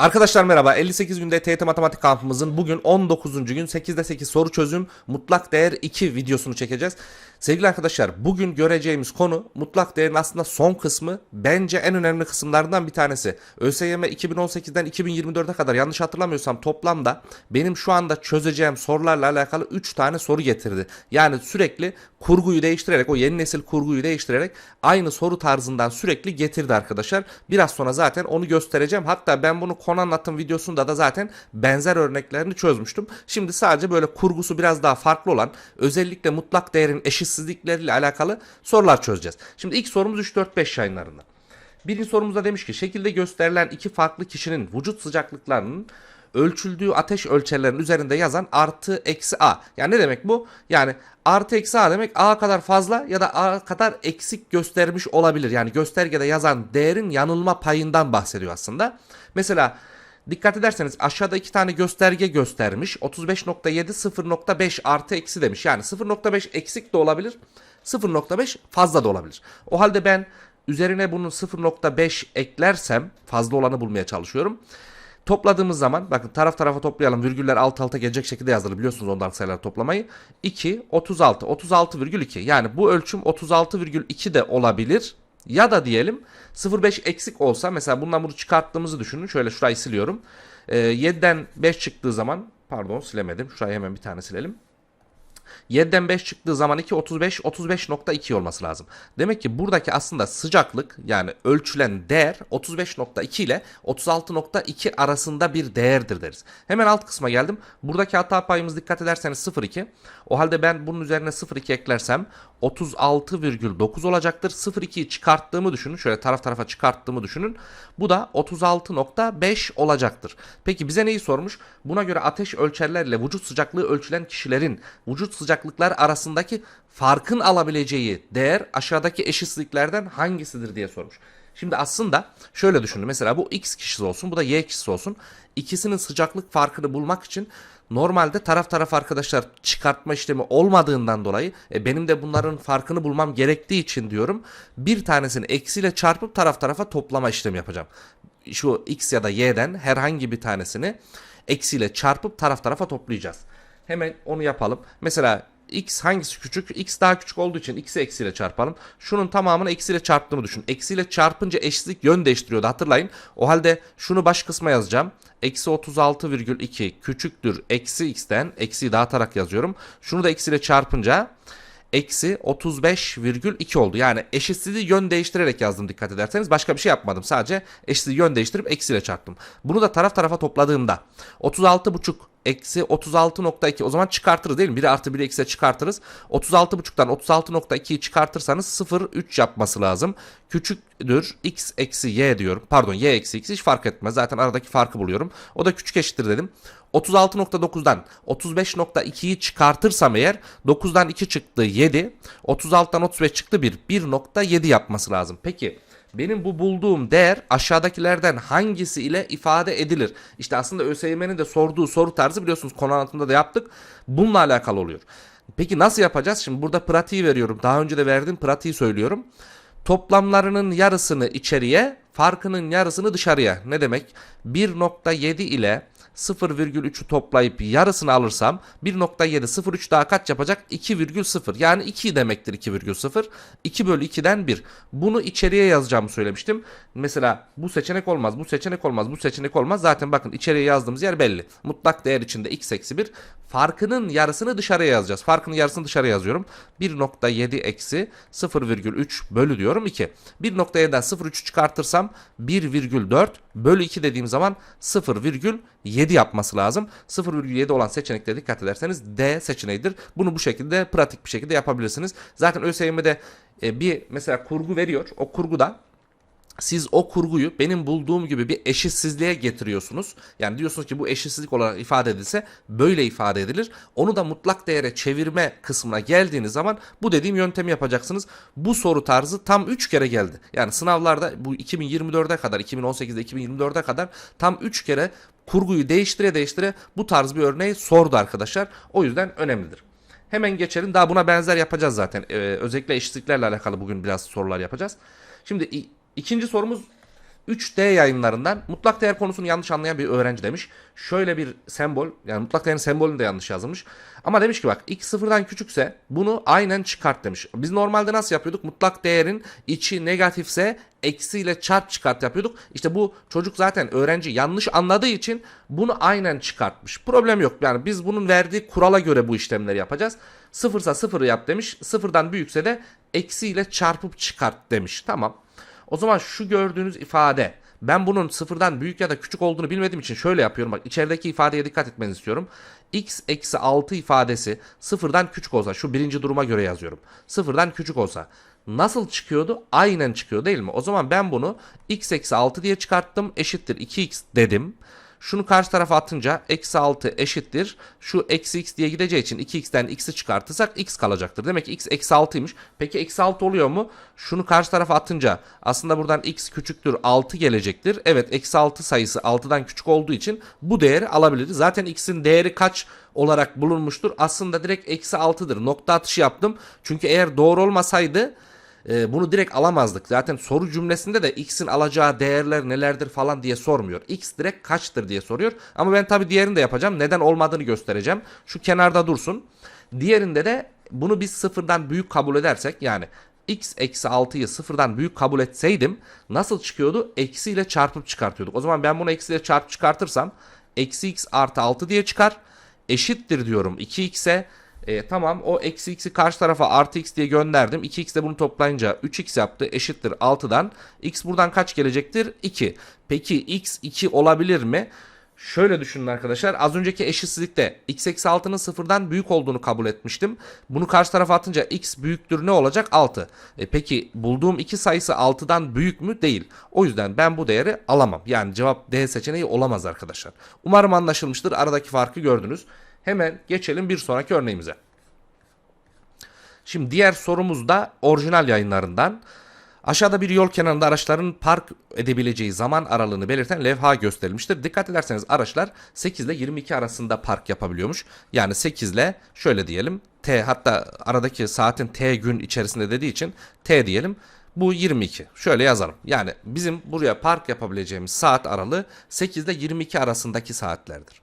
Arkadaşlar merhaba. 58 günde TYT Matematik kampımızın bugün 19. gün 8'de 8 soru çözüm mutlak değer 2 videosunu çekeceğiz. Sevgili arkadaşlar bugün göreceğimiz konu mutlak değerin aslında son kısmı bence en önemli kısımlarından bir tanesi. ÖSYM 2018'den 2024'e kadar yanlış hatırlamıyorsam toplamda benim şu anda çözeceğim sorularla alakalı 3 tane soru getirdi. Yani sürekli kurguyu değiştirerek o yeni nesil kurguyu değiştirerek aynı soru tarzından sürekli getirdi arkadaşlar. Biraz sonra zaten onu göstereceğim. Hatta ben bunu konu anlatım videosunda da zaten benzer örneklerini çözmüştüm. Şimdi sadece böyle kurgusu biraz daha farklı olan özellikle mutlak değerin eşitsizlikleriyle alakalı sorular çözeceğiz. Şimdi ilk sorumuz 3-4-5 yayınlarında. Birinci sorumuzda demiş ki şekilde gösterilen iki farklı kişinin vücut sıcaklıklarının ölçüldüğü ateş ölçerlerin üzerinde yazan artı eksi a. Yani ne demek bu? Yani artı eksi a demek a kadar fazla ya da a kadar eksik göstermiş olabilir. Yani göstergede yazan değerin yanılma payından bahsediyor aslında. Mesela Dikkat ederseniz aşağıda iki tane gösterge göstermiş. 35.7 0.5 artı eksi demiş. Yani 0.5 eksik de olabilir. 0.5 fazla da olabilir. O halde ben üzerine bunun 0.5 eklersem fazla olanı bulmaya çalışıyorum. Topladığımız zaman bakın taraf tarafa toplayalım virgüller alt alta gelecek şekilde yazılır biliyorsunuz ondan sayıları toplamayı. 2 36 36,2 yani bu ölçüm 36,2 de olabilir. Ya da diyelim 0,5 eksik olsa mesela bundan bunu çıkarttığımızı düşünün. Şöyle şurayı siliyorum. Ee, 7'den 5 çıktığı zaman pardon silemedim. Şurayı hemen bir tane silelim. 7'den 5 çıktığı zaman 2 35 35.2 olması lazım. Demek ki buradaki aslında sıcaklık yani ölçülen değer 35.2 ile 36.2 arasında bir değerdir deriz. Hemen alt kısma geldim. Buradaki hata payımız dikkat ederseniz 0.2. O halde ben bunun üzerine 0.2 eklersem 36,9 olacaktır. 0.2'yi çıkarttığımı düşünün. Şöyle taraf tarafa çıkarttığımı düşünün. Bu da 36.5 olacaktır. Peki bize neyi sormuş? Buna göre ateş ölçerlerle vücut sıcaklığı ölçülen kişilerin vücut sıcaklıklar arasındaki farkın alabileceği değer aşağıdaki eşitsizliklerden hangisidir diye sormuş. Şimdi aslında şöyle düşünün. Mesela bu x kişisi olsun, bu da y kişisi olsun. İkisinin sıcaklık farkını bulmak için normalde taraf taraf arkadaşlar çıkartma işlemi olmadığından dolayı e, benim de bunların farkını bulmam gerektiği için diyorum. Bir tanesini eksiyle çarpıp taraf tarafa toplama işlemi yapacağım. Şu x ya da y'den herhangi bir tanesini eksiyle çarpıp taraf tarafa toplayacağız. Hemen onu yapalım. Mesela x hangisi küçük? x daha küçük olduğu için x'i eksiyle çarpalım. Şunun tamamını eksiyle çarptığımı düşün. Eksiyle çarpınca eşitlik yön değiştiriyordu hatırlayın. O halde şunu baş kısma yazacağım. Eksi 36,2 küçüktür eksi x'ten. Eksiyi dağıtarak yazıyorum. Şunu da eksiyle çarpınca eksi 35,2 oldu. Yani eşitsizliği yön değiştirerek yazdım dikkat ederseniz. Başka bir şey yapmadım. Sadece eşitsizliği yön değiştirip eksiyle çarptım. Bunu da taraf tarafa topladığımda 36,5 eksi 36.2 o zaman çıkartırız değil mi? 1 artı 1 eksi çıkartırız. 36.5'tan 36.2'yi çıkartırsanız 0,3 yapması lazım. Küçüktür x eksi y diyorum. Pardon y eksi x hiç fark etmez. Zaten aradaki farkı buluyorum. O da küçük eşittir dedim. 36.9'dan 35.2'yi çıkartırsam eğer 9'dan 2 çıktı 7. 36'dan 35 çıktı 1. 1.7 yapması lazım. Peki benim bu bulduğum değer aşağıdakilerden hangisi ile ifade edilir? İşte aslında ÖSYM'nin de sorduğu soru tarzı biliyorsunuz konu anlatımında da yaptık. Bununla alakalı oluyor. Peki nasıl yapacağız? Şimdi burada pratiği veriyorum. Daha önce de verdiğim pratiği söylüyorum. Toplamlarının yarısını içeriye, farkının yarısını dışarıya. Ne demek? 1.7 ile 0,3'ü toplayıp yarısını alırsam 1.7 0,3 daha kaç yapacak? 2,0 yani 2 demektir 2,0 2 bölü 2'den 1 bunu içeriye yazacağımı söylemiştim. Mesela bu seçenek olmaz bu seçenek olmaz bu seçenek olmaz. Zaten bakın içeriye yazdığımız yer belli. Mutlak değer içinde x eksi 1 farkının yarısını dışarıya yazacağız. Farkının yarısını dışarıya yazıyorum. 1.7 eksi 0,3 bölü diyorum 2 1.7'den 0,3 çıkartırsam 1,4 bölü 2 dediğim zaman 0,7 yapması lazım. 0,7 olan seçenekte dikkat ederseniz D seçeneğidir. Bunu bu şekilde pratik bir şekilde yapabilirsiniz. Zaten ÖSYM'de e, bir mesela kurgu veriyor. O kurguda siz o kurguyu benim bulduğum gibi bir eşitsizliğe getiriyorsunuz. Yani diyorsunuz ki bu eşitsizlik olarak ifade edilse böyle ifade edilir. Onu da mutlak değere çevirme kısmına geldiğiniz zaman bu dediğim yöntemi yapacaksınız. Bu soru tarzı tam 3 kere geldi. Yani sınavlarda bu 2024'e kadar 2018'de 2024'e kadar tam 3 kere kurguyu değiştire değiştire bu tarz bir örneği sordu arkadaşlar. O yüzden önemlidir. Hemen geçelim. Daha buna benzer yapacağız zaten. Ee, özellikle eşitliklerle alakalı bugün biraz sorular yapacağız. Şimdi İkinci sorumuz 3D yayınlarından mutlak değer konusunu yanlış anlayan bir öğrenci demiş. Şöyle bir sembol yani mutlak değerin sembolünü de yanlış yazılmış. Ama demiş ki bak x sıfırdan küçükse bunu aynen çıkart demiş. Biz normalde nasıl yapıyorduk? Mutlak değerin içi negatifse eksiyle çarp çıkart yapıyorduk. İşte bu çocuk zaten öğrenci yanlış anladığı için bunu aynen çıkartmış. Problem yok. Yani biz bunun verdiği kurala göre bu işlemleri yapacağız. Sıfırsa sıfırı yap demiş. Sıfırdan büyükse de eksiyle çarpıp çıkart demiş. Tamam. O zaman şu gördüğünüz ifade ben bunun sıfırdan büyük ya da küçük olduğunu bilmediğim için şöyle yapıyorum. Bak içerideki ifadeye dikkat etmenizi istiyorum. x eksi 6 ifadesi sıfırdan küçük olsa şu birinci duruma göre yazıyorum. Sıfırdan küçük olsa nasıl çıkıyordu? Aynen çıkıyor değil mi? O zaman ben bunu x eksi 6 diye çıkarttım eşittir 2x dedim. Şunu karşı tarafa atınca eksi 6 eşittir. Şu eksi x diye gideceği için 2x'ten x'i çıkartırsak x kalacaktır. Demek ki x eksi 6'ymış. Peki eksi 6 oluyor mu? Şunu karşı tarafa atınca aslında buradan x küçüktür 6 gelecektir. Evet eksi 6 sayısı 6'dan küçük olduğu için bu değeri alabiliriz. Zaten x'in değeri kaç olarak bulunmuştur? Aslında direkt eksi 6'dır. Nokta atışı yaptım. Çünkü eğer doğru olmasaydı e, bunu direkt alamazdık. Zaten soru cümlesinde de x'in alacağı değerler nelerdir falan diye sormuyor. x direkt kaçtır diye soruyor. Ama ben tabi diğerini de yapacağım. Neden olmadığını göstereceğim. Şu kenarda dursun. Diğerinde de bunu biz sıfırdan büyük kabul edersek yani x eksi 6'yı sıfırdan büyük kabul etseydim nasıl çıkıyordu? Eksiyle çarpıp çıkartıyorduk. O zaman ben bunu eksiyle çarpıp çıkartırsam eksi x artı 6 diye çıkar. Eşittir diyorum 2x'e e, tamam o eksi x'i karşı tarafa artı x diye gönderdim. 2x de bunu toplayınca 3x yaptı eşittir 6'dan. x buradan kaç gelecektir? 2. Peki x 2 olabilir mi? Şöyle düşünün arkadaşlar. Az önceki eşitsizlikte x eksi 6'nın sıfırdan büyük olduğunu kabul etmiştim. Bunu karşı tarafa atınca x büyüktür ne olacak? 6. E peki bulduğum iki sayısı 6'dan büyük mü? Değil. O yüzden ben bu değeri alamam. Yani cevap D seçeneği olamaz arkadaşlar. Umarım anlaşılmıştır. Aradaki farkı gördünüz. Hemen geçelim bir sonraki örneğimize. Şimdi diğer sorumuz da orijinal yayınlarından. Aşağıda bir yol kenarında araçların park edebileceği zaman aralığını belirten levha gösterilmiştir. Dikkat ederseniz araçlar 8 ile 22 arasında park yapabiliyormuş. Yani 8 ile şöyle diyelim T hatta aradaki saatin T gün içerisinde dediği için T diyelim. Bu 22. Şöyle yazalım. Yani bizim buraya park yapabileceğimiz saat aralığı 8 ile 22 arasındaki saatlerdir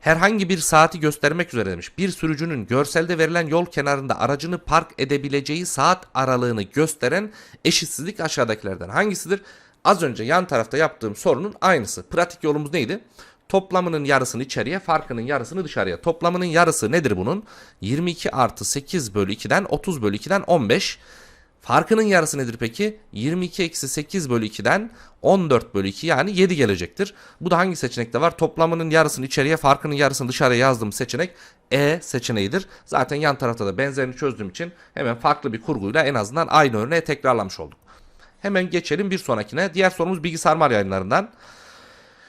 herhangi bir saati göstermek üzere demiş. Bir sürücünün görselde verilen yol kenarında aracını park edebileceği saat aralığını gösteren eşitsizlik aşağıdakilerden hangisidir? Az önce yan tarafta yaptığım sorunun aynısı. Pratik yolumuz neydi? Toplamının yarısını içeriye, farkının yarısını dışarıya. Toplamının yarısı nedir bunun? 22 artı 8 bölü 2'den 30 bölü 2'den 15. Farkının yarısı nedir peki? 22 eksi 8 bölü 2'den 14 bölü 2 yani 7 gelecektir. Bu da hangi seçenekte var? Toplamının yarısını içeriye farkının yarısını dışarıya yazdığım seçenek E seçeneğidir. Zaten yan tarafta da benzerini çözdüğüm için hemen farklı bir kurguyla en azından aynı örneği tekrarlamış olduk. Hemen geçelim bir sonrakine. Diğer sorumuz bilgisayar yayınlarından.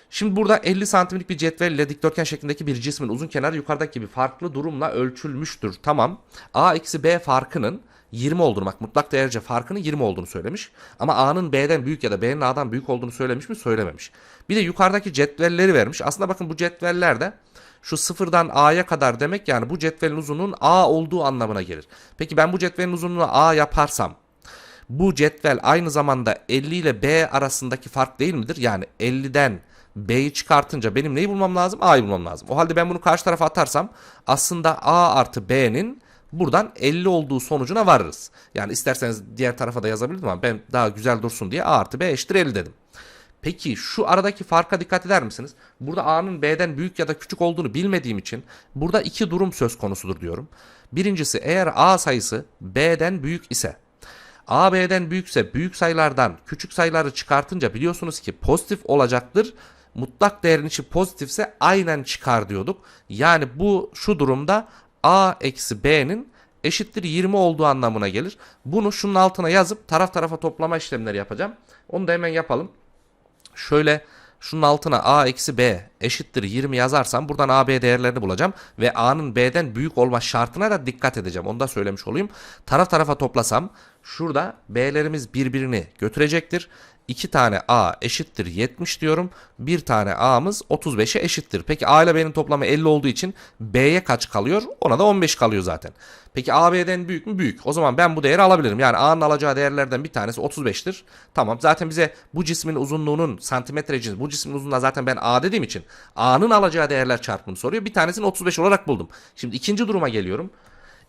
Şimdi burada 50 santimlik bir cetvel ile dikdörtgen şeklindeki bir cismin uzun kenarı yukarıdaki gibi farklı durumla ölçülmüştür. Tamam. A eksi B farkının 20 olduğunu bak mutlak değerce farkının 20 olduğunu söylemiş. Ama A'nın B'den büyük ya da B'nin A'dan büyük olduğunu söylemiş mi? Söylememiş. Bir de yukarıdaki cetvelleri vermiş. Aslında bakın bu cetvellerde şu sıfırdan A'ya kadar demek yani bu cetvelin uzunluğun A olduğu anlamına gelir. Peki ben bu cetvelin uzunluğunu A yaparsam bu cetvel aynı zamanda 50 ile B arasındaki fark değil midir? Yani 50'den B'yi çıkartınca benim neyi bulmam lazım? A'yı bulmam lazım. O halde ben bunu karşı tarafa atarsam aslında A artı B'nin buradan 50 olduğu sonucuna varırız. Yani isterseniz diğer tarafa da yazabilirdim ama ben daha güzel dursun diye A artı B eşittir 50 dedim. Peki şu aradaki farka dikkat eder misiniz? Burada A'nın B'den büyük ya da küçük olduğunu bilmediğim için burada iki durum söz konusudur diyorum. Birincisi eğer A sayısı B'den büyük ise A B'den büyükse büyük sayılardan küçük sayıları çıkartınca biliyorsunuz ki pozitif olacaktır. Mutlak değerin içi pozitifse aynen çıkar diyorduk. Yani bu şu durumda a eksi b'nin eşittir 20 olduğu anlamına gelir. Bunu şunun altına yazıp taraf tarafa toplama işlemleri yapacağım. Onu da hemen yapalım. Şöyle şunun altına a eksi b eşittir 20 yazarsam buradan a b değerlerini bulacağım. Ve a'nın b'den büyük olma şartına da dikkat edeceğim. Onu da söylemiş olayım. Taraf tarafa toplasam Şurada B'lerimiz birbirini götürecektir. 2 tane A eşittir 70 diyorum. Bir tane A'mız 35'e eşittir. Peki A ile B'nin toplamı 50 olduğu için B'ye kaç kalıyor? Ona da 15 kalıyor zaten. Peki A B'den büyük mü? Büyük. O zaman ben bu değeri alabilirim. Yani A'nın alacağı değerlerden bir tanesi 35'tir. Tamam zaten bize bu cismin uzunluğunun santimetre cins bu cismin uzunluğuna zaten ben A dediğim için A'nın alacağı değerler çarpımını soruyor. Bir tanesini 35 olarak buldum. Şimdi ikinci duruma geliyorum.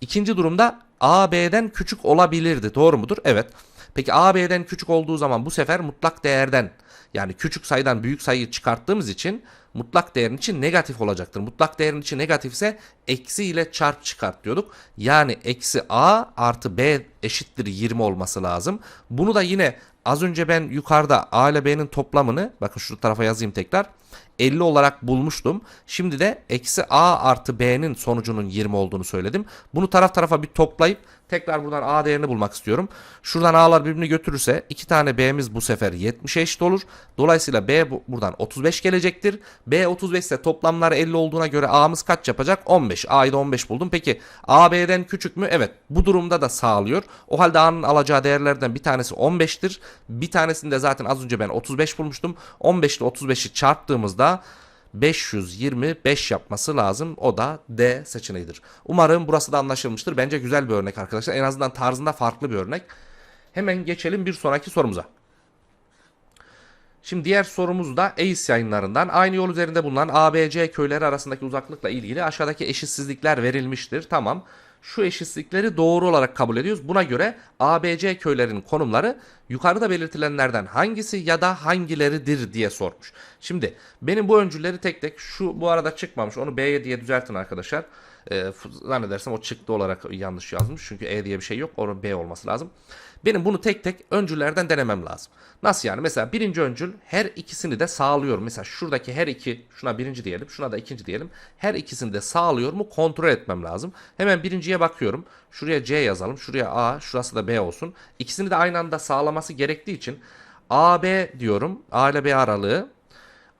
İkinci durumda A B'den küçük olabilirdi. Doğru mudur? Evet. Peki A B'den küçük olduğu zaman bu sefer mutlak değerden yani küçük sayıdan büyük sayıyı çıkarttığımız için mutlak değerin için negatif olacaktır. Mutlak değerin için negatifse eksi ile çarp çıkart diyorduk. Yani eksi A artı B eşittir 20 olması lazım. Bunu da yine az önce ben yukarıda A ile B'nin toplamını bakın şu tarafa yazayım tekrar. 50 olarak bulmuştum. Şimdi de eksi A artı B'nin sonucunun 20 olduğunu söyledim. Bunu taraf tarafa bir toplayıp tekrar buradan A değerini bulmak istiyorum. Şuradan A'lar birbirini götürürse iki tane B'miz bu sefer 70'e eşit olur. Dolayısıyla B bu- buradan 35 gelecektir. B 35 ise toplamlar 50 olduğuna göre A'mız kaç yapacak? 15. A'yı da 15 buldum. Peki A B'den küçük mü? Evet. Bu durumda da sağlıyor. O halde A'nın alacağı değerlerden bir tanesi 15'tir. Bir tanesini de zaten az önce ben 35 bulmuştum. 15 ile 35'i çarptığımızda 525 yapması lazım. O da D seçeneğidir. Umarım burası da anlaşılmıştır. Bence güzel bir örnek arkadaşlar. En azından tarzında farklı bir örnek. Hemen geçelim bir sonraki sorumuza. Şimdi diğer sorumuz da ACE yayınlarından. Aynı yol üzerinde bulunan ABC köyleri arasındaki uzaklıkla ilgili aşağıdaki eşitsizlikler verilmiştir. Tamam. Şu eşitsizlikleri doğru olarak kabul ediyoruz. Buna göre ABC köylerinin konumları yukarıda belirtilenlerden hangisi ya da hangileridir diye sormuş. Şimdi benim bu öncülleri tek tek şu bu arada çıkmamış. Onu B diye düzeltin arkadaşlar. Ee, zannedersem o çıktı olarak yanlış yazmış. Çünkü E diye bir şey yok. Onun B olması lazım. Benim bunu tek tek öncüllerden denemem lazım. Nasıl yani? Mesela birinci öncül her ikisini de sağlıyor. Mesela şuradaki her iki, şuna birinci diyelim, şuna da ikinci diyelim. Her ikisini de sağlıyor mu kontrol etmem lazım. Hemen birinciye bakıyorum. Şuraya C yazalım, şuraya A, şurası da B olsun. İkisini de aynı anda sağlaması gerektiği için AB diyorum. A ile B aralığı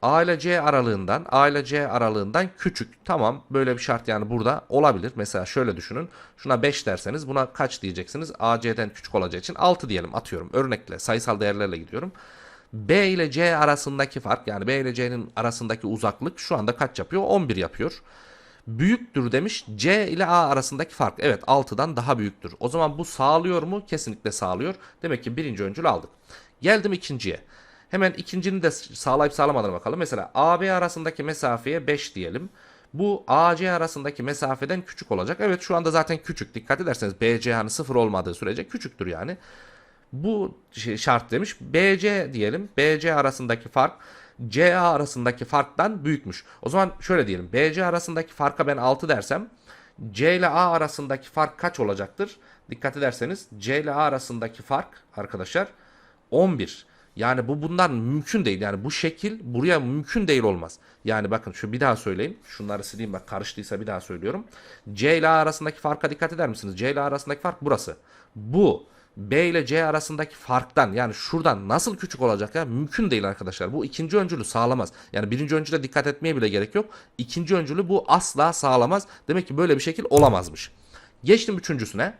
A ile C aralığından, A ile C aralığından küçük. Tamam böyle bir şart yani burada olabilir. Mesela şöyle düşünün. Şuna 5 derseniz buna kaç diyeceksiniz? A C'den küçük olacağı için 6 diyelim atıyorum. Örnekle sayısal değerlerle gidiyorum. B ile C arasındaki fark yani B ile C'nin arasındaki uzaklık şu anda kaç yapıyor? 11 yapıyor. Büyüktür demiş. C ile A arasındaki fark. Evet 6'dan daha büyüktür. O zaman bu sağlıyor mu? Kesinlikle sağlıyor. Demek ki birinci öncül aldık. Geldim ikinciye. Hemen ikincini de sağlayıp sağlamadığına bakalım. Mesela AB arasındaki mesafeye 5 diyelim. Bu AC arasındaki mesafeden küçük olacak. Evet şu anda zaten küçük. Dikkat ederseniz BC hani sıfır olmadığı sürece küçüktür yani. Bu şey şart demiş. BC diyelim. BC arasındaki fark CA arasındaki farktan büyükmüş. O zaman şöyle diyelim. BC arasındaki farka ben 6 dersem C ile A arasındaki fark kaç olacaktır? Dikkat ederseniz C ile A arasındaki fark arkadaşlar 11. Yani bu bundan mümkün değil. Yani bu şekil buraya mümkün değil olmaz. Yani bakın şu bir daha söyleyeyim. Şunları sileyim bak karıştıysa bir daha söylüyorum. C ile A arasındaki farka dikkat eder misiniz? C ile A arasındaki fark burası. Bu B ile C arasındaki farktan yani şuradan nasıl küçük olacak ya mümkün değil arkadaşlar. Bu ikinci öncülü sağlamaz. Yani birinci öncüle dikkat etmeye bile gerek yok. İkinci öncülü bu asla sağlamaz. Demek ki böyle bir şekil olamazmış. Geçtim üçüncüsüne.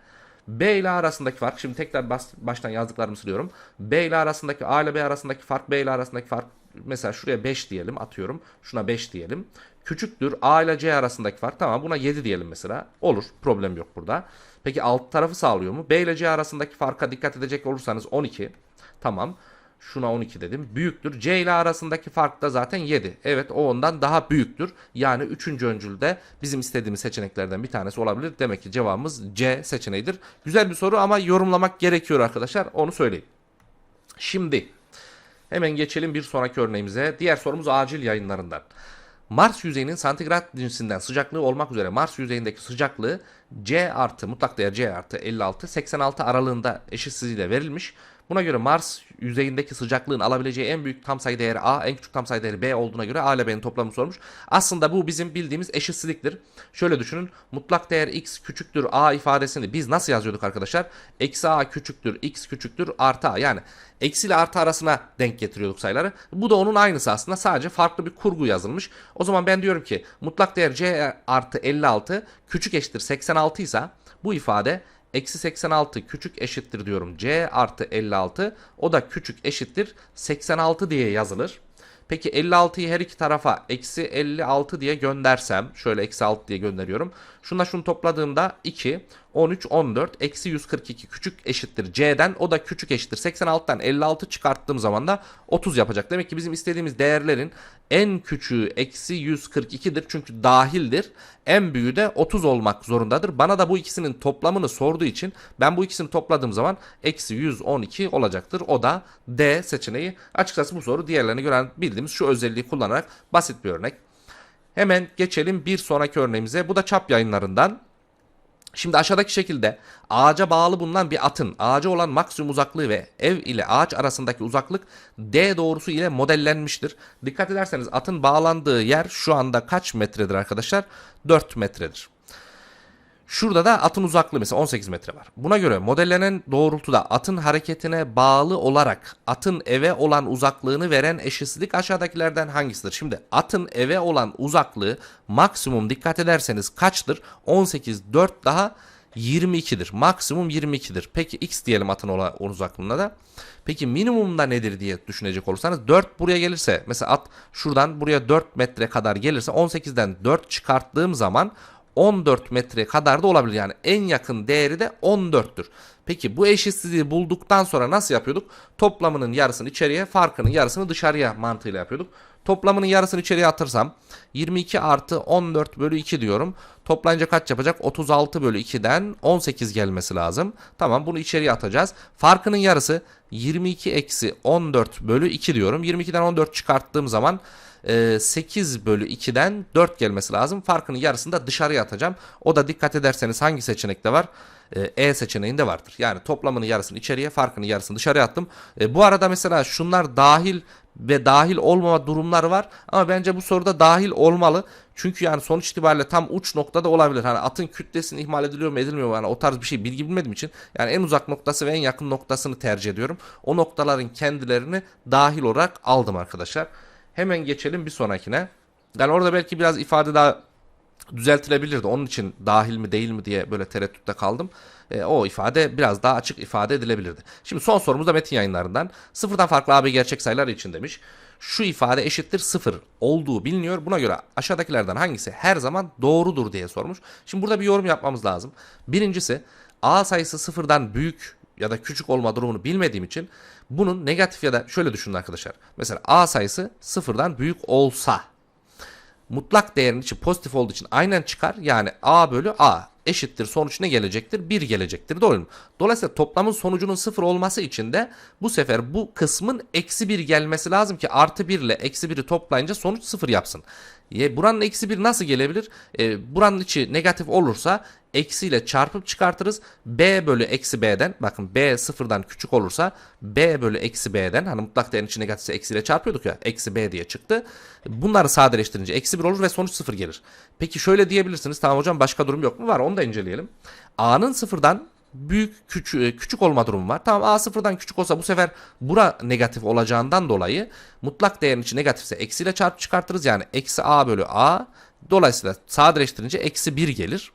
B ile arasındaki fark şimdi tekrar bas, baştan yazdıklarımı siliyorum. B ile arasındaki A ile B arasındaki fark B ile arasındaki fark mesela şuraya 5 diyelim atıyorum. Şuna 5 diyelim. Küçüktür A ile C arasındaki fark tamam buna 7 diyelim mesela. Olur problem yok burada. Peki alt tarafı sağlıyor mu? B ile C arasındaki farka dikkat edecek olursanız 12. Tamam. Şuna 12 dedim. Büyüktür. C ile arasındaki fark da zaten 7. Evet o ondan daha büyüktür. Yani 3. öncülde bizim istediğimiz seçeneklerden bir tanesi olabilir. Demek ki cevabımız C seçeneğidir. Güzel bir soru ama yorumlamak gerekiyor arkadaşlar. Onu söyleyeyim. Şimdi hemen geçelim bir sonraki örneğimize. Diğer sorumuz acil yayınlarından. Mars yüzeyinin santigrat cinsinden sıcaklığı olmak üzere Mars yüzeyindeki sıcaklığı C artı mutlak değer C artı 56 86 aralığında eşitsizliğiyle verilmiş. Buna göre Mars yüzeyindeki sıcaklığın alabileceği en büyük tam sayı değeri A, en küçük tam sayı değeri B olduğuna göre A ile B'nin toplamını sormuş. Aslında bu bizim bildiğimiz eşitsizliktir. Şöyle düşünün. Mutlak değer X küçüktür A ifadesini biz nasıl yazıyorduk arkadaşlar? Eksi A küçüktür X küçüktür artı A. Yani eksi ile artı arasına denk getiriyorduk sayıları. Bu da onun aynısı aslında. Sadece farklı bir kurgu yazılmış. O zaman ben diyorum ki mutlak değer C artı 56 küçük eşittir 86 ise bu ifade Eksi 86 küçük eşittir diyorum. C artı 56 o da küçük eşittir 86 diye yazılır. Peki 56'yı her iki tarafa eksi 56 diye göndersem şöyle eksi 6 diye gönderiyorum. Şunla şunu topladığımda 2, 13, 14, eksi 142 küçük eşittir C'den o da küçük eşittir 86'dan 56 çıkarttığım zaman da 30 yapacak. Demek ki bizim istediğimiz değerlerin en küçüğü eksi 142'dir çünkü dahildir. En büyüğü de 30 olmak zorundadır. Bana da bu ikisinin toplamını sorduğu için ben bu ikisini topladığım zaman eksi 112 olacaktır. O da D seçeneği. Açıkçası bu soru diğerlerine göre bildiğimiz şu özelliği kullanarak basit bir örnek. Hemen geçelim bir sonraki örneğimize. Bu da çap yayınlarından. Şimdi aşağıdaki şekilde ağaca bağlı bulunan bir atın ağaca olan maksimum uzaklığı ve ev ile ağaç arasındaki uzaklık D doğrusu ile modellenmiştir. Dikkat ederseniz atın bağlandığı yer şu anda kaç metredir arkadaşlar? 4 metredir. Şurada da atın uzaklığı mesela 18 metre var. Buna göre modellenen doğrultuda atın hareketine bağlı olarak atın eve olan uzaklığını veren eşitsizlik aşağıdakilerden hangisidir? Şimdi atın eve olan uzaklığı maksimum dikkat ederseniz kaçtır? 18 4 daha 22'dir. Maksimum 22'dir. Peki x diyelim atın olan uzaklığına da. Peki minimumda nedir diye düşünecek olursanız 4 buraya gelirse mesela at şuradan buraya 4 metre kadar gelirse 18'den 4 çıkarttığım zaman 14 metre kadar da olabilir. Yani en yakın değeri de 14'tür. Peki bu eşitsizliği bulduktan sonra nasıl yapıyorduk? Toplamının yarısını içeriye, farkının yarısını dışarıya mantığıyla yapıyorduk. Toplamının yarısını içeriye atırsam 22 artı 14 bölü 2 diyorum. Toplayınca kaç yapacak? 36 bölü 2'den 18 gelmesi lazım. Tamam bunu içeriye atacağız. Farkının yarısı 22 eksi 14 bölü 2 diyorum. 22'den 14 çıkarttığım zaman 8 e, bölü 2'den 4 gelmesi lazım. Farkının yarısını da dışarıya atacağım. O da dikkat ederseniz hangi seçenekte var? E seçeneğinde vardır. Yani toplamının yarısını içeriye, farkının yarısını dışarıya attım. E, bu arada mesela şunlar dahil ve dahil olmama durumlar var. Ama bence bu soruda dahil olmalı. Çünkü yani sonuç itibariyle tam uç noktada olabilir. Hani atın kütlesini ihmal ediliyor mu edilmiyor mu? Yani o tarz bir şey bilgi bilmediğim için yani en uzak noktası ve en yakın noktasını tercih ediyorum. O noktaların kendilerini dahil olarak aldım arkadaşlar. Hemen geçelim bir sonrakine. Yani orada belki biraz ifade daha düzeltilebilirdi. Onun için dahil mi değil mi diye böyle tereddütte kaldım. E, o ifade biraz daha açık ifade edilebilirdi. Şimdi son sorumuz da metin yayınlarından. Sıfırdan farklı AB gerçek sayılar için demiş. Şu ifade eşittir sıfır olduğu biliniyor. Buna göre aşağıdakilerden hangisi her zaman doğrudur diye sormuş. Şimdi burada bir yorum yapmamız lazım. Birincisi A sayısı sıfırdan büyük ya da küçük olma durumunu bilmediğim için bunun negatif ya da şöyle düşünün arkadaşlar. Mesela A sayısı sıfırdan büyük olsa mutlak değerin içi pozitif olduğu için aynen çıkar. Yani A bölü A eşittir sonuç ne gelecektir? 1 gelecektir. Doğru mu? Dolayısıyla toplamın sonucunun 0 olması için de bu sefer bu kısmın eksi 1 gelmesi lazım ki artı 1 ile eksi 1'i toplayınca sonuç 0 yapsın. E, buranın eksi 1 nasıl gelebilir? E, buranın içi negatif olursa eksiyle çarpıp çıkartırız. B bölü eksi B'den bakın B sıfırdan küçük olursa B bölü eksi B'den hani mutlak değerin içi negatifse eksiyle çarpıyorduk ya eksi B diye çıktı. Bunları sadeleştirince eksi 1 olur ve sonuç 0 gelir. Peki şöyle diyebilirsiniz tamam hocam başka durum yok mu? Var onu da inceleyelim. A'nın sıfırdan büyük küçük, küçük olma durumu var. Tamam A sıfırdan küçük olsa bu sefer bura negatif olacağından dolayı mutlak değerin içi negatifse eksiyle çarpıp çıkartırız. Yani eksi A bölü A dolayısıyla sadeleştirince eksi 1 gelir.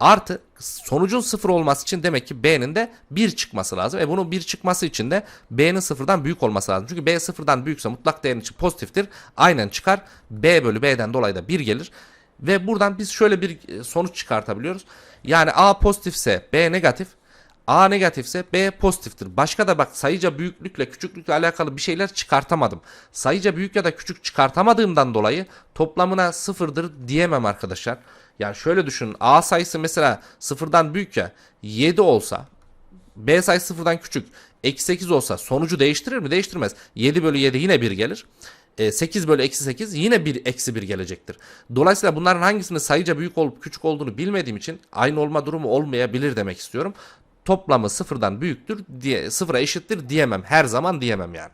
Artı sonucun sıfır olması için demek ki B'nin de 1 çıkması lazım. E bunun 1 çıkması için de B'nin sıfırdan büyük olması lazım. Çünkü B sıfırdan büyükse mutlak değerin için pozitiftir. Aynen çıkar. B bölü B'den dolayı da 1 gelir. Ve buradan biz şöyle bir e, sonuç çıkartabiliyoruz. Yani A pozitifse B negatif. A negatifse B pozitiftir. Başka da bak sayıca büyüklükle küçüklükle alakalı bir şeyler çıkartamadım. Sayıca büyük ya da küçük çıkartamadığımdan dolayı toplamına sıfırdır diyemem arkadaşlar. Yani şöyle düşünün A sayısı mesela sıfırdan büyük ya 7 olsa B sayısı sıfırdan küçük eksi 8 olsa sonucu değiştirir mi? Değiştirmez. 7 bölü 7 yine 1 gelir. 8 e, bölü eksi 8 yine 1 eksi 1 gelecektir. Dolayısıyla bunların hangisinin sayıca büyük olup küçük olduğunu bilmediğim için aynı olma durumu olmayabilir demek istiyorum. Toplamı sıfırdan büyüktür diye sıfıra eşittir diyemem. Her zaman diyemem yani.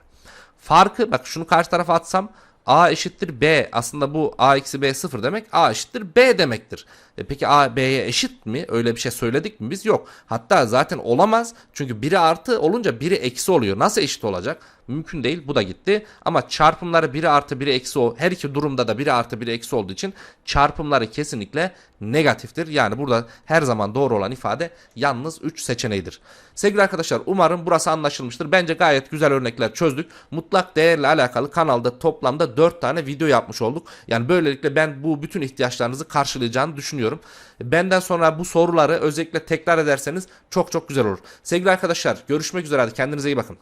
Farkı bak şunu karşı tarafa atsam A eşittir B. Aslında bu A eksi B sıfır demek. A eşittir B demektir. E peki A B'ye eşit mi? Öyle bir şey söyledik mi biz? Yok. Hatta zaten olamaz. Çünkü biri artı olunca biri eksi oluyor. Nasıl eşit olacak? mümkün değil. Bu da gitti. Ama çarpımları 1 artı 1 eksi o. Her iki durumda da 1 artı 1 eksi olduğu için çarpımları kesinlikle negatiftir. Yani burada her zaman doğru olan ifade yalnız 3 seçeneğidir. Sevgili arkadaşlar umarım burası anlaşılmıştır. Bence gayet güzel örnekler çözdük. Mutlak değerle alakalı kanalda toplamda 4 tane video yapmış olduk. Yani böylelikle ben bu bütün ihtiyaçlarınızı karşılayacağını düşünüyorum. Benden sonra bu soruları özellikle tekrar ederseniz çok çok güzel olur. Sevgili arkadaşlar görüşmek üzere hadi kendinize iyi bakın.